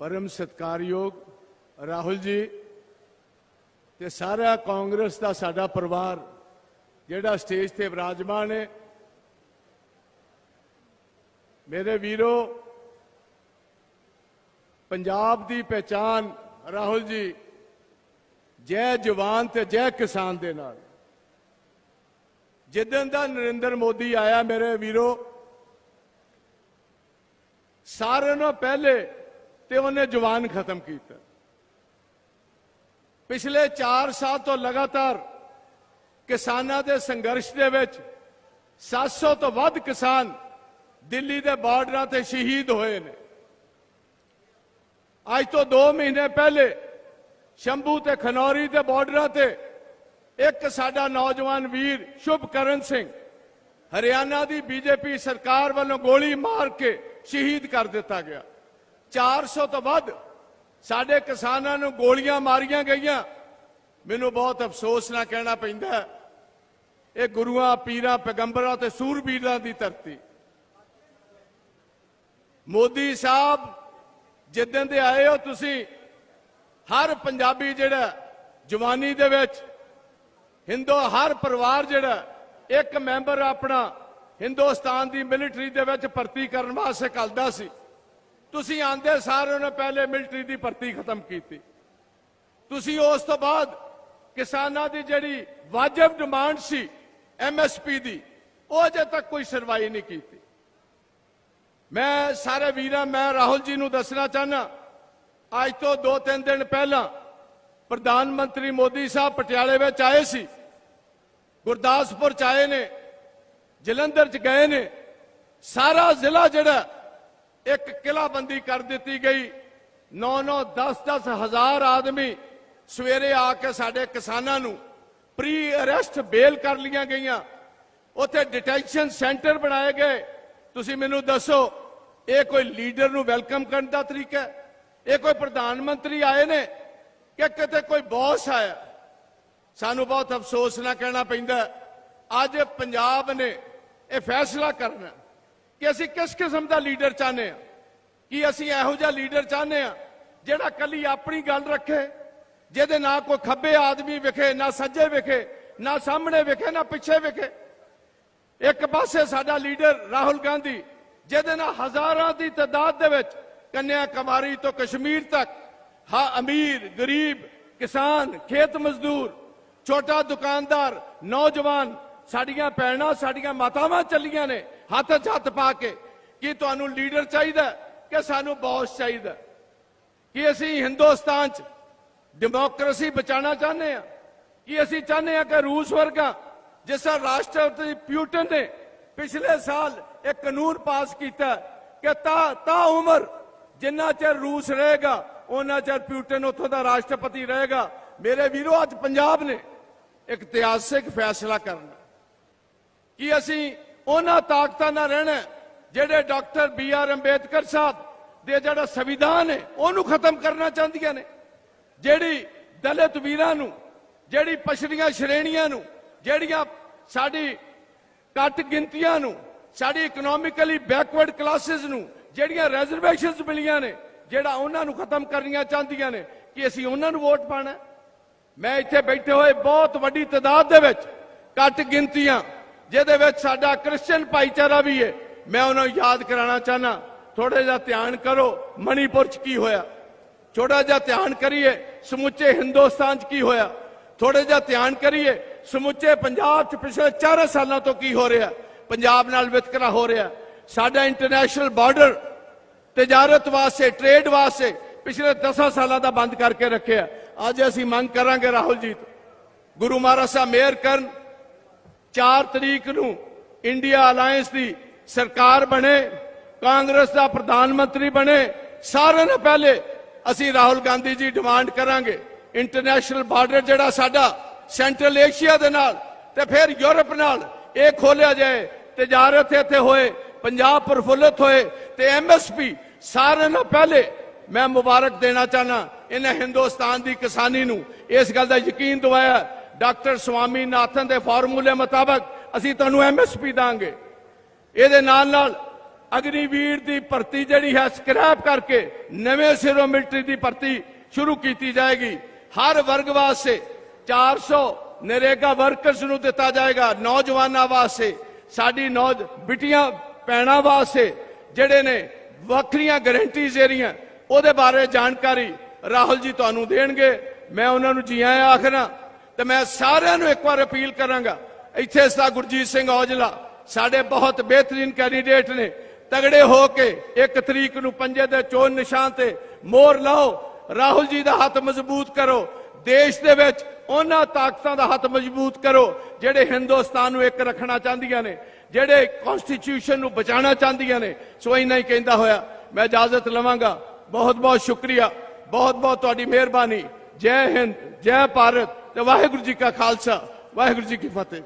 ਪਰਮ ਸਤਕਾਰਯੋਗ ਰਾਹੁਲ ਜੀ ਤੇ ਸਾਰਾ ਕਾਂਗਰਸ ਦਾ ਸਾਡਾ ਪਰਿਵਾਰ ਜਿਹੜਾ ਸਟੇਜ ਤੇ ਵਿਰਾਜਮਾਨ ਹੈ ਮੇਰੇ ਵੀਰੋ ਪੰਜਾਬ ਦੀ ਪਹਿਚਾਨ ਰਾਹੁਲ ਜੀ ਜੈ ਜਵਾਨ ਤੇ ਜੈ ਕਿਸਾਨ ਦੇ ਨਾਲ ਜਿੱਦਣ ਦਾ ਨਰਿੰਦਰ ਮੋਦੀ ਆਇਆ ਮੇਰੇ ਵੀਰੋ ਸਾਰਿਆਂ ਨਾਲੋਂ ਪਹਿਲੇ ਤੇ ਉਹਨੇ ਜਵਾਨ ਖਤਮ ਕੀਤਾ। ਪਿਛਲੇ 4 ਸਾਲ ਤੋਂ ਲਗਾਤਾਰ ਕਿਸਾਨਾਂ ਦੇ ਸੰਘਰਸ਼ ਦੇ ਵਿੱਚ 700 ਤੋਂ ਵੱਧ ਕਿਸਾਨ ਦਿੱਲੀ ਦੇ ਬਾਰਡਰਾਂ ਤੇ ਸ਼ਹੀਦ ਹੋਏ ਨੇ। ਅੱਜ ਤੋਂ 2 ਮਹੀਨੇ ਪਹਿਲੇ ਸ਼ੰਭੂ ਤੇ ਖਨੌਰੀ ਦੇ ਬਾਰਡਰਾਂ ਤੇ ਇੱਕ ਸਾਡਾ ਨੌਜਵਾਨ ਵੀਰ ਸ਼ੁਭਕਰਨ ਸਿੰਘ ਹਰਿਆਣਾ ਦੀ ਬੀਜੇਪੀ ਸਰਕਾਰ ਵੱਲੋਂ ਗੋਲੀ ਮਾਰ ਕੇ ਸ਼ਹੀਦ ਕਰ ਦਿੱਤਾ ਗਿਆ। 400 ਤੋਂ ਵੱਧ ਸਾਡੇ ਕਿਸਾਨਾਂ ਨੂੰ ਗੋਲੀਆਂ ਮਾਰੀਆਂ ਗਈਆਂ। ਮੈਨੂੰ ਬਹੁਤ ਅਫਸੋਸ ਨਾਲ ਕਹਿਣਾ ਪੈਂਦਾ ਇਹ ਗੁਰੂਆਂ, ਪੀਰਾਂ, ਪੈਗੰਬਰਾਂ ਤੇ ਸੂਰਬੀਰਾਂ ਦੀ ਧਰਤੀ। ਮੋਦੀ ਸਾਹਿਬ, ਜਿੱਦਣ ਦੇ ਆਏ ਹੋ ਤੁਸੀਂ, ਹਰ ਪੰਜਾਬੀ ਜਿਹੜਾ ਜਵਾਨੀ ਦੇ ਵਿੱਚ, ਹਿੰਦੂ, ਹਰ ਪਰਿਵਾਰ ਜਿਹੜਾ ਇੱਕ ਮੈਂਬਰ ਆਪਣਾ ਹਿੰਦੁਸਤਾਨ ਦੀ ਮਿਲਟਰੀ ਦੇ ਵਿੱਚ ਭਰਤੀ ਕਰਨ ਵਾਸਤੇ ਕੱਲਦਾ ਸੀ। ਤੁਸੀਂ ਆਂਦੇ ਸਾਰਿਆਂ ਉਹਨੇ ਪਹਿਲੇ ਮਿਲਟਰੀ ਦੀ ਭਰਤੀ ਖਤਮ ਕੀਤੀ। ਤੁਸੀਂ ਉਸ ਤੋਂ ਬਾਅਦ ਕਿਸਾਨਾਂ ਦੀ ਜਿਹੜੀ ਵਾਜਬ ਡਿਮਾਂਡ ਸੀ ਐਮਐਸਪੀ ਦੀ, ਉਹ ਅਜੇ ਤੱਕ ਕੋਈ ਸਰਵਾਈ ਨਹੀਂ ਕੀਤੀ। ਮੈਂ ਸਾਰੇ ਵੀਰਾਂ, ਮੈਂ ਰਾਹੁਲ ਜੀ ਨੂੰ ਦੱਸਣਾ ਚਾਹਨਾ ਅੱਜ ਤੋਂ 2-3 ਦਿਨ ਪਹਿਲਾਂ ਪ੍ਰਧਾਨ ਮੰਤਰੀ ਮੋਦੀ ਸਾਹਿਬ ਪਟਿਆਲੇ ਵਿੱਚ ਆਏ ਸੀ। ਗੁਰਦਾਸਪੁਰ ਚ ਆਏ ਨੇ, ਜਲੰਧਰ ਚ ਗਏ ਨੇ। ਸਾਰਾ ਜ਼ਿਲ੍ਹਾ ਜਿਹੜਾ ਇੱਕ ਕਿਲਾਬੰਦੀ ਕਰ ਦਿੱਤੀ ਗਈ। 9-9 10-10 ਹਜ਼ਾਰ ਆਦਮੀ ਸਵੇਰੇ ਆ ਕੇ ਸਾਡੇ ਕਿਸਾਨਾਂ ਨੂੰ ਪ੍ਰੀ ਅਰੈਸਟ ਬੇਲ ਕਰ ਲੀਆਂ ਗਈਆਂ। ਉੱਥੇ ਡਿਟੈਂਸ਼ਨ ਸੈਂਟਰ ਬਣਾਏ ਗਏ। ਤੁਸੀਂ ਮੈਨੂੰ ਦੱਸੋ, ਇਹ ਕੋਈ ਲੀਡਰ ਨੂੰ ਵੈਲਕਮ ਕਰਨ ਦਾ ਤਰੀਕਾ ਹੈ? ਇਹ ਕੋਈ ਪ੍ਰਧਾਨ ਮੰਤਰੀ ਆਏ ਨੇ ਕਿ ਕਿਤੇ ਕੋਈ ਬੌਸ ਆਇਆ? ਸਾਨੂੰ ਬਹੁਤ ਅਫਸੋਸ ਨਾਲ ਕਹਿਣਾ ਪੈਂਦਾ ਅੱਜ ਪੰਜਾਬ ਨੇ ਇਹ ਫੈਸਲਾ ਕਰਨਾ ਕਿ ਅਸੀਂ ਕਿਸ ਕਿਸਮ ਦਾ ਲੀਡਰ ਚਾਹੁੰਦੇ ਹਾਂ? ਕਿ ਅਸੀਂ ਇਹੋ ਜਿਹਾ ਲੀਡਰ ਚਾਹੁੰਦੇ ਹਾਂ ਜਿਹੜਾ ਕੱਲੀ ਆਪਣੀ ਗੱਲ ਰੱਖੇ, ਜਿਹਦੇ ਨਾ ਕੋਈ ਖੱਬੇ ਆਦਮੀ ਵਿਖੇ, ਨਾ ਸੱਜੇ ਵਿਖੇ, ਨਾ ਸਾਹਮਣੇ ਵਿਖੇ, ਨਾ ਪਿੱਛੇ ਵਿਖੇ। ਇੱਕ ਪਾਸੇ ਸਾਡਾ ਲੀਡਰ ਰਾਹੁਲ ਗਾਂਧੀ, ਜਿਹਦੇ ਨਾਲ ਹਜ਼ਾਰਾਂ ਦੀ ਤਾਦਾਦ ਦੇ ਵਿੱਚ ਕੰਨਿਆ ਕੁਮਾਰੀ ਤੋਂ ਕਸ਼ਮੀਰ ਤੱਕ, ਹਾਂ ਅਮੀਰ, ਗਰੀਬ, ਕਿਸਾਨ, ਖੇਤ ਮਜ਼ਦੂਰ, ਛੋਟਾ ਦੁਕਾਨਦਾਰ, ਨੌਜਵਾਨ, ਸਾਡੀਆਂ ਭੈਣਾਂ, ਸਾਡੀਆਂ ਮਾਤਾਵਾਂ ਚੱਲੀਆਂ ਨੇ ਹੱਥ 'ਚ ਹੱਥ ਪਾ ਕੇ, ਕਿ ਤੁਹਾਨੂੰ ਲੀਡਰ ਚਾਹੀਦਾ? ਕਿ ਸਾਨੂੰ ਬੌਸ ਚਾਹੀਦਾ ਕਿ ਅਸੀਂ ਹਿੰਦੁਸਤਾਨ 'ਚ ਡੈਮੋਕ੍ਰੇਸੀ ਬਚਾਉਣਾ ਚਾਹੁੰਦੇ ਆ ਕਿ ਅਸੀਂ ਚਾਹੁੰਦੇ ਆ ਕਿ ਰੂਸ ਵਰਗਾ, ਜਿਸ ਤਰ੍ਹਾਂ ਰਾਸ਼ਟਰਪਤੀ ਪਿਊਟਨ ਨੇ ਪਿਛਲੇ ਸਾਲ ਇੱਕ ਕਾਨੂੰਨ ਪਾਸ ਕੀਤਾ ਕਿ ਤਾ ਤਾ ਉਮਰ ਜਿੰਨਾ ਚਿਰ ਰੂਸ ਰਹੇਗਾ ਉਹਨਾਂ ਚਿਰ ਪਿਊਟਨ ਉੱਥੋਂ ਦਾ ਰਾਸ਼ਟਰਪਤੀ ਰਹੇਗਾ। ਮੇਰੇ ਵੀਰੋ, ਅੱਜ ਪੰਜਾਬ ਨੇ ਇੱਕ ਇਤਿਹਾਸਿਕ ਫੈਸਲਾ ਕਰਨਾ ਕਿ ਅਸੀਂ ਉਹਨਾਂ ਤਾਕਤਾਂ ਨਾਲ ਰਹਿਣਾ ਜਿਹੜੇ doctor B R Ambedkar Sahib ਦੇ ਜਿਹੜਾ ਸੰਵਿਧਾਨ ਹੈ, ਉਹਨੂੰ ਖਤਮ ਕਰਨਾ ਚਾਹੁੰਦੀਆਂ ਨੇ। ਜਿਹੜੀ ਦਲਿਤ ਵੀਰਾਂ ਨੂੰ, ਜਿਹੜੀ ਪਛੜੀਆਂ ਸ਼੍ਰੇਣੀਆਂ ਨੂੰ, ਜਿਹੜੀਆਂ ਸਾਡੀ ਘੱਟ ਗਿਣਤੀਆਂ ਨੂੰ, ਸਾਡੀ ਇਕਨੋਮਿਕਲੀ ਬੈਕਵਰਡ ਕਲਾਸਿਸ ਨੂੰ, ਜਿਹੜੀਆਂ ਰਿਜ਼ਰਵੇਸ਼ਨਸ ਮਿਲੀਆਂ ਨੇ, ਜਿਹੜਾ ਉਹਨਾਂ ਨੂੰ ਖਤਮ ਕਰਨੀਆਂ ਚਾਹੁੰਦੀਆਂ ਨੇ, ਕਿ ਅਸੀਂ ਉਹਨਾਂ ਨੂੰ ਵੋਟ ਪਾਣਾ ਮੈਂ ਇੱਥੇ ਬੈਠੇ ਹੋਏ ਬਹੁਤ ਵੱਡੀ ਤਾਦਾਦ ਦੇ ਵਿੱਚ ਘੱਟ ਗਿਣਤੀਆਂ, ਜਿਹਦੇ ਵਿੱਚ ਸਾਡਾ ਕ੍ਰਿਸਚੀਅਨ ਭਾਈਚਾਰਾ ਵੀ ਹੈ ਮੈਂ ਉਹਨਾਂ ਨੂੰ ਯਾਦ ਕਰਾਉਣਾ ਚਾਹਨਾ ਥੋੜਾ ਜਿਹਾ ਧਿਆਨ ਕਰੋ, ਮਣੀਪੁਰ ਚ ਕੀ ਹੋਇਆ? ਥੋੜਾ ਜਿਹਾ ਧਿਆਨ ਕਰੀਏ, ਸਮੁੱਚੇ ਹਿੰਦੁਸਤਾਨ 'ਚ ਕੀ ਹੋਇਆ? ਥੋੜਾ ਜਿਹਾ ਧਿਆਨ ਕਰੀਏ, ਸਮੁੱਚੇ ਪੰਜਾਬ 'ਚ ਪਿਛਲੇ 4 ਸਾਲਾਂ ਤੋਂ ਕੀ ਹੋ ਰਿਹਾ? ਪੰਜਾਬ ਨਾਲ ਵਿਤਕਰਾ ਹੋ ਰਿਹਾ। ਸਾਡਾ ਇੰਟਰਨੈਸ਼ਨਲ ਬਾਰਡਰ ਤਜਾਰਤ ਵਾਸਤੇ ਟ੍ਰੇਡ ਵਾਸਤੇ ਪਿਛਲੇ 10 ਸਾਲਾਂ ਦਾ ਬੰਦ ਕਰਕੇ ਰੱਖਿਆ। ਅੱਜ ਅਸੀਂ ਮੰਗ ਕਰਾਂਗੇ ਰਾਹੁਲ ਜੀ ਤੋਂ ਗੁਰੂ ਮਹਾਰਾਜ ਸਾਹਿਬ ਮੇਅਰ ਕਰਨ 4 ਤਰੀਕ ਨੂੰ ਇੰਡੀਆ ਅਲਾਈਅੰਸ ਦੀ ਸਰਕਾਰ ਬਣੇ, ਕਾਂਗਰਸ ਦਾ ਪ੍ਰਧਾਨ ਮੰਤਰੀ ਬਣੇ, ਸਾਰਿਆਂ ਨੂੰ ਪਹਿਲੇ ਅਸੀਂ ਰਾਹੁਲ ਗਾਂਧੀ ਜੀ ਡਿਮਾਂਡ ਕਰਾਂਗੇ। ਇੰਟਰਨੈਸ਼ਨਲ ਬਾਰਡਰ ਜਿਹੜਾ ਸਾਡਾ ਸੈਂਟਰਲ ਏਸ਼ੀਆ ਦੇ ਨਾਲ ਤੇ ਫਿਰ ਯੂਰਪ ਨਾਲ ਇਹ ਖੋਲਿਆ ਜਾਏ ਤਜਾਰਤ ਇੱਥੇ ਹੋਏ, ਪੰਜਾਬ ਪ੍ਰਫੁੱਲਤ ਹੋਏ ਤੇ ਐਮਐਸਪੀ ਸਾਰਿਆਂ ਨੂੰ ਪਹਿਲੇ ਮੈਂ ਮੁਬਾਰਕ ਦੇਣਾ ਚਾਹਨਾ ਇਹਨਾਂ ਹਿੰਦੁਸਤਾਨ ਦੀ ਕਿਸਾਨੀ ਨੂੰ। ਇਸ ਗੱਲ ਦਾ ਯਕੀਨ ਦਿਵਾਇਆ ਡਾਕਟਰ ਸਵਾਮੀ ਨਾਥਨ ਦੇ ਫਾਰਮੂਲੇ ਮੁਤਾਬਕ ਅਸੀਂ ਤੁਹਾਨੂੰ ਐਮਐਸਪੀ ਦਾਂਗੇ। ਇਹਦੇ ਨਾਲ ਨਾਲ ਅਗਨੀਵੀਰ ਦੀ ਭਰਤੀ ਜਿਹੜੀ ਹੈ ਸਕ੍ਰੈਪ ਕਰਕੇ ਨਵੇਂ ਸਿਰੋਂ ਮਿਲਟਰੀ ਦੀ ਭਰਤੀ ਸ਼ੁਰੂ ਕੀਤੀ ਜਾਏਗੀ। ਹਰ ਵਰਗ ਵਾਸਤੇ 400 ਨਰੇਗਾ ਵਰਕਰਸ ਨੂੰ ਦਿੱਤਾ ਜਾਏਗਾ ਨੌਜਵਾਨਾਂ ਵਾਸਤੇ। ਸਾਡੀ ਨੌਜ, ਬਿਟੀਆਂ ਪੈਣਾ ਵਾਸਤੇ ਜਿਹੜੇ ਨੇ ਵੱਖਰੀਆਂ ਗਾਰੰਟੀਜ਼ ਜਿਹੜੀਆਂ ਉਹਦੇ ਬਾਰੇ ਜਾਣਕਾਰੀ ਰਾਹੁਲ ਜੀ ਤੁਹਾਨੂੰ ਦੇਣਗੇ। ਮੈਂ ਉਹਨਾਂ ਨੂੰ ਜੀ ਆਇਆਂ ਆਖਣਾ ਤੇ ਮੈਂ ਸਾਰਿਆਂ ਨੂੰ ਇੱਕ ਵਾਰ ਅਪੀਲ ਕਰਾਂਗਾ, ਇੱਥੇ ਸਾ ਗੁਰਜੀਤ ਸਿੰਘ ਔਜਲਾ ਸਾਡੇ ਬਹੁਤ ਬਿਹਤਰੀਨ ਕੈਂਡੀਡੇਟ ਨੇ। ਤਗੜੇ ਹੋ ਕੇ ਇੱਕ ਤਰੀਕ ਨੂੰ ਪੰਜੇ ਦੇ ਚੋਣ ਨਿਸ਼ਾਨ ਤੇ ਮੋਹਰ ਲਾਓ, ਰਾਹੁਲ ਜੀ ਦਾ ਹੱਥ ਮਜ਼ਬੂਤ ਕਰੋ, ਦੇਸ਼ ਦੇ ਵਿੱਚ ਉਹਨਾਂ ਤਾਕਤਾਂ ਦਾ ਹੱਥ ਮਜ਼ਬੂਤ ਕਰੋ, ਜਿਹੜੇ ਹਿੰਦੁਸਤਾਨ ਨੂੰ ਇੱਕ ਰੱਖਣਾ ਚਾਹੁੰਦੀਆਂ ਨੇ, ਜਿਹੜੇ ਕਨਸਟੀਟਿਊਸ਼ਨ ਨੂੰ ਬਚਾਉਣਾ ਚਾਹੁੰਦੀਆਂ ਨੇ। ਸੋ ਇੰਨਾ ਹੀ ਕਹਿੰਦਾ ਹੋਇਆ, ਮੈਂ ਇਜਾਜ਼ਤ ਲਵਾਂਗਾ। ਬਹੁਤ ਬਹੁਤ ਸ਼ੁਕਰੀਆ। ਬਹੁਤ ਬਹੁਤ ਤੁਹਾਡੀ ਮਿਹਰਬਾਨੀ। ਜੈ ਹਿੰਦ, ਜੈ ਭਾਰਤ ਤੇ ਵਾਹਿਗੁਰੂ ਜੀ ਕਾ ਖਾਲਸਾ। ਵਾਹਿਗੁਰੂ ਜੀ ਕੀ ਫਤਿਹ।